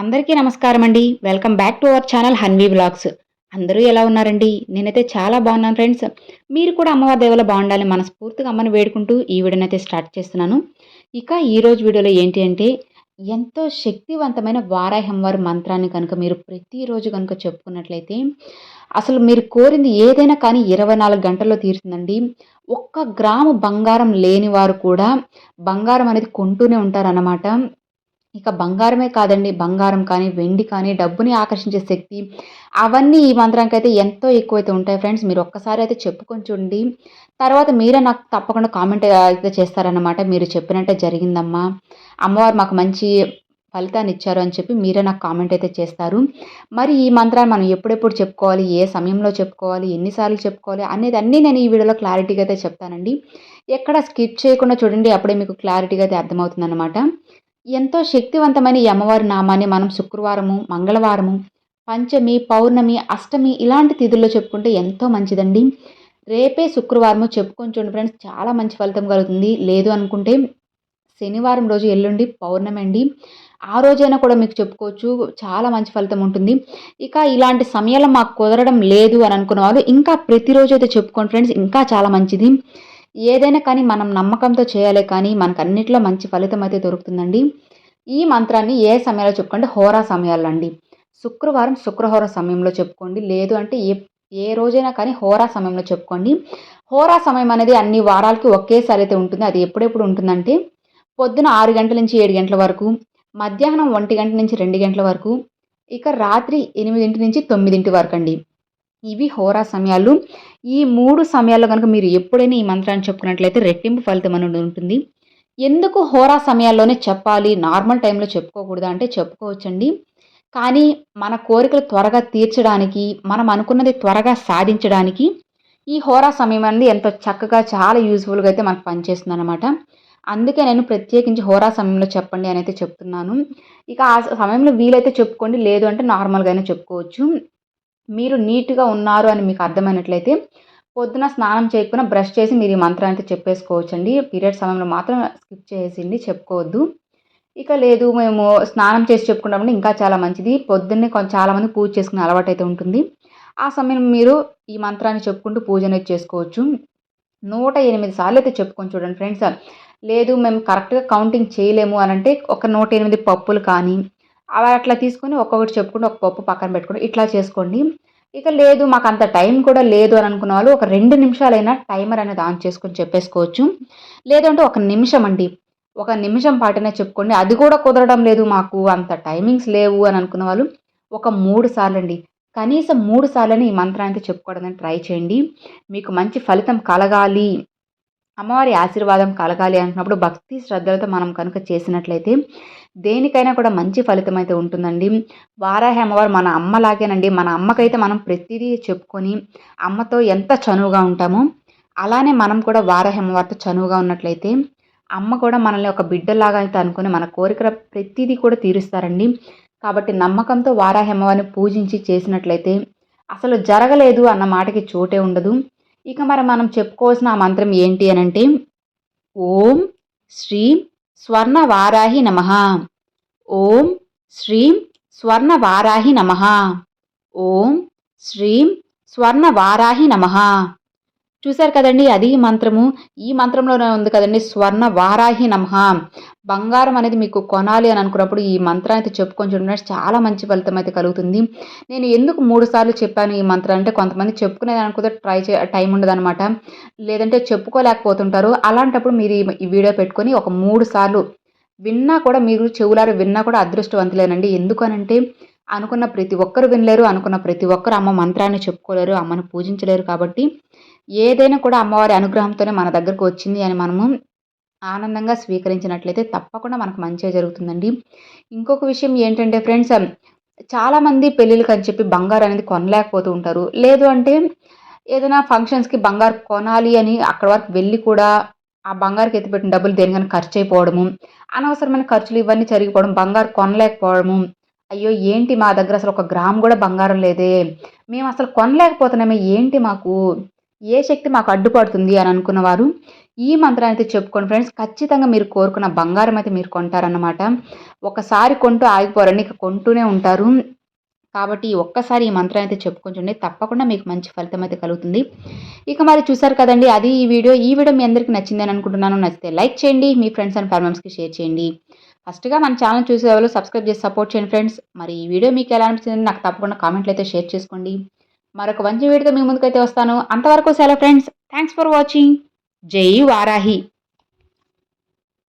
అందరికీ నమస్కారం అండి welcome back to our channel Hanvi blogs అందరూ ఎలా ఉన్నారండి? నేనైతే చాలా బాగున్నాను ఫ్రెండ్స్. మీరు కూడా అమ్మవారి దేవుల బాగుండాలని మనస్ఫూర్తిగా అమ్మని వేడుకుంటూ ఈ వీడియోనైతే స్టార్ట్ చేస్తున్నాను. ఇక ఈరోజు వీడియోలో ఏంటి అంటే ఎంతో శక్తివంతమైన వారాహంవారి మంత్రాన్ని కనుక మీరు ప్రతిరోజు కనుక చెప్పుకున్నట్లయితే అసలు మీరు కోరింది ఏదైనా కానీ ఇరవై నాలుగు గంటల్లో తీరుతుందండి. ఒక్క గ్రాము బంగారం లేని వారు కూడా బంగారం అనేది కొంటూనే ఉంటారన్నమాట. ఇక బంగారమే కాదండి బంగారం కానీ వెండి కానీ డబ్బుని ఆకర్షించే శక్తి. అవన్నీ ఈ మంత్రానికి అయితే ఎంతో ఎక్కువైతే ఉంటాయి ఫ్రెండ్స్. మీరు ఒక్కసారి అయితే చెప్పుకొని చూడండి. తర్వాత మీరే నాకు తప్పకుండా కామెంట్ అయితే చేస్తారన్నమాట. మీరు చెప్పినట్టే జరిగిందమ్మా. అమ్మవారు మాకు మంచి ఫలితాన్ని ఇచ్చారు అని చెప్పి మీరే నాకు కామెంట్ అయితే చేస్తారు. మరి ఈ మంత్రాన్ని మనం ఎప్పుడెప్పుడు చెప్పుకోవాలి? ఏ సమయంలో చెప్పుకోవాలి? ఎన్నిసార్లు చెప్పుకోవాలి? అనేది అన్నీ నేను ఈ వీడియోలో క్లారిటీగా అయితే చెప్తానండి. ఎక్కడ స్కిప్ చేయకుండా చూడండి అప్పుడే మీకు క్లారిటీగా అయితే అర్థమవుతుంది అనమాట ఎంతో శక్తివంతమైన ఈ అమ్మవారి నామాన్ని మనం శుక్రవారము మంగళవారము పంచమి పౌర్ణమి అష్టమి ఇలాంటి తిథుల్లో చెప్పుకుంటే ఎంతో మంచిదండి. రేపే శుక్రవారము చెప్పుకొని చూడండి ఫ్రెండ్స్ చాలా మంచి ఫలితం కలుగుతుంది. లేదు అనుకుంటే శనివారం రోజు ఎల్లుండి పౌర్ణమి అండి. ఆ రోజైనా కూడా మీకు చెప్పుకోవచ్చు చాలా మంచి ఫలితం ఉంటుంది. ఇక ఇలాంటి సమయాలు మాకు కుదరడం లేదు అని అనుకున్న వాళ్ళు ఇంకా ప్రతిరోజు అయితే చెప్పుకోండి ఫ్రెండ్స్ ఇంకా చాలా మంచిది. ఏదైనా కానీ మనం నమ్మకంతో చేయాలి కానీ మనకు అన్నింటిలో మంచి ఫలితం అయితే దొరుకుతుందండి. ఈ మంత్రాన్ని ఏ సమయాల్లో చెప్పుకోండి? హోరా సమయాల్లో అండి శుక్రవారం శుక్రహోర సమయంలో చెప్పుకోండి. లేదు అంటే ఏ ఏ రోజైనా కానీ హోరా సమయంలో చెప్పుకోండి. హోరా సమయం అనేది అన్ని వారాలకి ఒకేసారి అయితే ఉంటుంది. అది ఎప్పుడెప్పుడు ఉంటుందంటే పొద్దున ఆరు గంటల నుంచి ఏడు గంటల వరకు మధ్యాహ్నం ఒంటి గంట నుంచి రెండు గంటల వరకు ఇక రాత్రి ఎనిమిదింటి నుంచి తొమ్మిదింటి వరకు అండి ఇవి హోరా సమయాలు. ఈ మూడు సమయాల్లో కనుక మీరు ఎప్పుడైనా ఈ మంత్రాన్ని చెప్పుకున్నట్లయితే రెట్టింపు ఫలితం అనేది ఉంటుంది. ఎందుకు హోరా సమయాల్లోనే చెప్పాలి? నార్మల్ టైంలో చెప్పుకోకూడదు అంటే చెప్పుకోవచ్చండి. కానీ మన కోరికలు త్వరగా తీర్చడానికి మనం అనుకున్నది త్వరగా సాధించడానికి ఈ హోరా సమయం అనేది ఎంతో చక్కగా చాలా యూజ్ఫుల్గా అయితే మనకు పనిచేస్తుంది అనమాట అందుకే నేను ప్రత్యేకించి హోరా సమయంలో చెప్పండి అని అయితే చెప్తున్నాను. ఇక ఆ సమయంలో వీలైతే చెప్పుకోండి లేదు అంటే నార్మల్గానే చెప్పుకోవచ్చు. మీరు నీట్గా ఉన్నారు అని మీకు అర్థమైనట్లయితే పొద్దున స్నానం చేయకపోయినా బ్రష్ చేసి మీరు ఈ మంత్రాన్ని అయితే చెప్పేసుకోవచ్చండి. పీరియడ్ సమయంలో మాత్రం స్కిప్ చేసింది చెప్పుకోవద్దు. ఇక లేదు మేము స్నానం చేసి చెప్పుకున్నామంటే ఇంకా చాలా మంచిది. పొద్దున్నే కొంచెం చాలామంది పూజ చేసుకునే అలవాటు అయితే ఉంటుంది. ఆ సమయం మీరు ఈ మంత్రాన్ని చెప్పుకుంటూ పూజ అనేది చేసుకోవచ్చు. నూట ఎనిమిది సార్లు అయితే చెప్పుకొని చూడండి ఫ్రెండ్స్. లేదు మేము కరెక్ట్గా కౌంటింగ్ చేయలేము అని అంటే ఒక నూట ఎనిమిది పప్పులు కానీ అవి అట్లా తీసుకొని ఒక్కొక్కటి చెప్పుకుని ఒక పప్పు పక్కన పెట్టుకుని ఇట్లా చేసుకోండి. ఇక లేదు మాకు అంత టైం కూడా లేదు అని అనుకున్న వాళ్ళు ఒక రెండు నిమిషాలైనా టైమర్ అనేది ఆన్ చేసుకొని చెప్పేసుకోవచ్చు. లేదంటే ఒక నిమిషం అండి. ఒక నిమిషం పాటనే చెప్పుకోండి. అది కూడా కుదరడం లేదు మాకు అంత టైమింగ్స్ లేవు అని అనుకున్న వాళ్ళు ఒక మూడు సార్లు అండి కనీసం మూడు సార్లని ఈ మంత్రాన్ని చెప్పుకోవడానికి ట్రై చేయండి. మీకు మంచి ఫలితం కలగాలి. అమ్మవారి ఆశీర్వాదం కలగాలి అనుకున్నప్పుడు భక్తి శ్రద్ధలతో మనం కనుక చేసినట్లయితే దేనికైనా కూడా మంచి ఫలితం అయితే ఉంటుందండి. వారాహి అమ్మవారు మన అమ్మలాగేనండి. మన అమ్మకైతే మనం ప్రతిదీ చెప్పుకొని అమ్మతో ఎంత చనువుగా ఉంటామో అలానే మనం కూడా వారాహి అమ్మవారితో చనువుగా ఉన్నట్లయితే అమ్మ కూడా మనల్ని ఒక బిడ్డలాగా అయితే అనుకుని మన కోరికల ప్రతిదీ కూడా తీరుస్తారండి. కాబట్టి నమ్మకంతో వారాహి అమ్మవారిని పూజించి చేసినట్లయితే అసలు జరగలేదు అన్న మాటకి చోటే ఉండదు. ఇక మరి మనం చెప్పుకోవాల్సిన ఆ మంత్రం ఏంటి అని అంటే ఓం శ్రీం స్వర్ణ వారాహి నమ. ఓం శ్రీం స్వర్ణ వారాహి నమ. ఓం శ్రీం స్వర్ణ వారాహి నమ. చూశారు కదండి అది మంత్రము. ఈ మంత్రంలోనే ఉంది కదండి స్వర్ణ వారాహి నమ. బంగారం అనేది మీకు కొనాలి అని అనుకున్నప్పుడు ఈ మంత్రాన్ని అయితే చెప్పుకొని చూడండి చాలా మంచి ఫలితం అయితే కలుగుతుంది. నేను ఎందుకు మూడు సార్లు చెప్పాను ఈ మంత్రం అంటే కొంతమంది చెప్పుకునేది అనుకుంటే ట్రై చే టైం ఉండదనమాట లేదంటే చెప్పుకోలేకపోతుంటారు. అలాంటప్పుడు మీరు ఈ వీడియో పెట్టుకొని ఒక మూడు సార్లు విన్నా కూడా మీరు చెవులారు విన్నా కూడా అదృష్టవంతులేనండి. ఎందుకనంటే అనుకున్న ప్రతి ఒక్కరు వినలేరు అనుకున్న ప్రతి ఒక్కరు అమ్మ మంత్రాన్ని చెప్పుకోలేరు అమ్మను పూజించలేరు కాబట్టి ఏదైనా కూడా అమ్మవారి అనుగ్రహంతోనే మన దగ్గరకు వచ్చింది అని మనము ఆనందంగా స్వీకరించినట్లయితే తప్పకుండా మనకు మంచిగా జరుగుతుందండి. ఇంకొక విషయం ఏంటంటే ఫ్రెండ్స్ చాలామంది పెళ్ళిళ్ళకి అని చెప్పి బంగారు అనేది కొనలేకపోతూ ఉంటారు. లేదు అంటే ఏదైనా ఫంక్షన్స్కి బంగారు కొనాలి అని అక్కడ వరకు వెళ్ళి కూడా ఆ బంగారుకి ఎత్తిపెట్టిన డబ్బులు దేనికైనా ఖర్చు అయిపోవడము అనవసరమైన ఖర్చులు ఇవన్నీ జరిగిపోవడం బంగారు కొనలేకపోవడము అయ్యో ఏంటి మా దగ్గర అసలు ఒక గ్రామ్ కూడా బంగారం లేదే మేము అసలు కొనలేకపోతున్నామే ఏంటి మాకు? ఏ శక్తి మాకు అడ్డుపడుతుంది అని అనుకున్నవారు ఈ మంత్రాన్ని అయితే చెప్పుకోండి ఫ్రెండ్స్ ఖచ్చితంగా మీరు కోరుకున్న బంగారం అయితే మీరు కొంటారన్నమాట. ఒకసారి కొంటూ ఆగిపోరండి ఇక కొంటూనే ఉంటారు. కాబట్టి ఒక్కసారి ఈ మంత్రం అయితే చెప్పుకొని తప్పకుండా మీకు మంచి ఫలితం అయితే కలుగుతుంది. ఇక మరి చూసారు కదండి అది ఈ వీడియో. ఈ వీడియో మీ అందరికీ నచ్చిందని అనుకుంటున్నాను. నచ్చితే లైక్ చేయండి మీ ఫ్రెండ్స్ అండ్ ఫ్యామిలీస్కి షేర్ చేయండి. ఫస్ట్గా మన ఛానల్ చూసే వాళ్ళు సబ్స్క్రైబ్ చేసి సపోర్ట్ చేయండి ఫ్రెండ్స్ మరి ఈ వీడియో మీకు ఎలా అనిపించింది నాకు తప్పకుండా కామెంట్లు అయితే షేర్ చేసుకోండి. మరొక మంచి వీడియోతో మీ ముందుకైతే వస్తాను. అంతవరకు సెలవు ఫ్రెండ్స్. థ్యాంక్స్ ఫర్ వాచింగ్ జై వారాహి.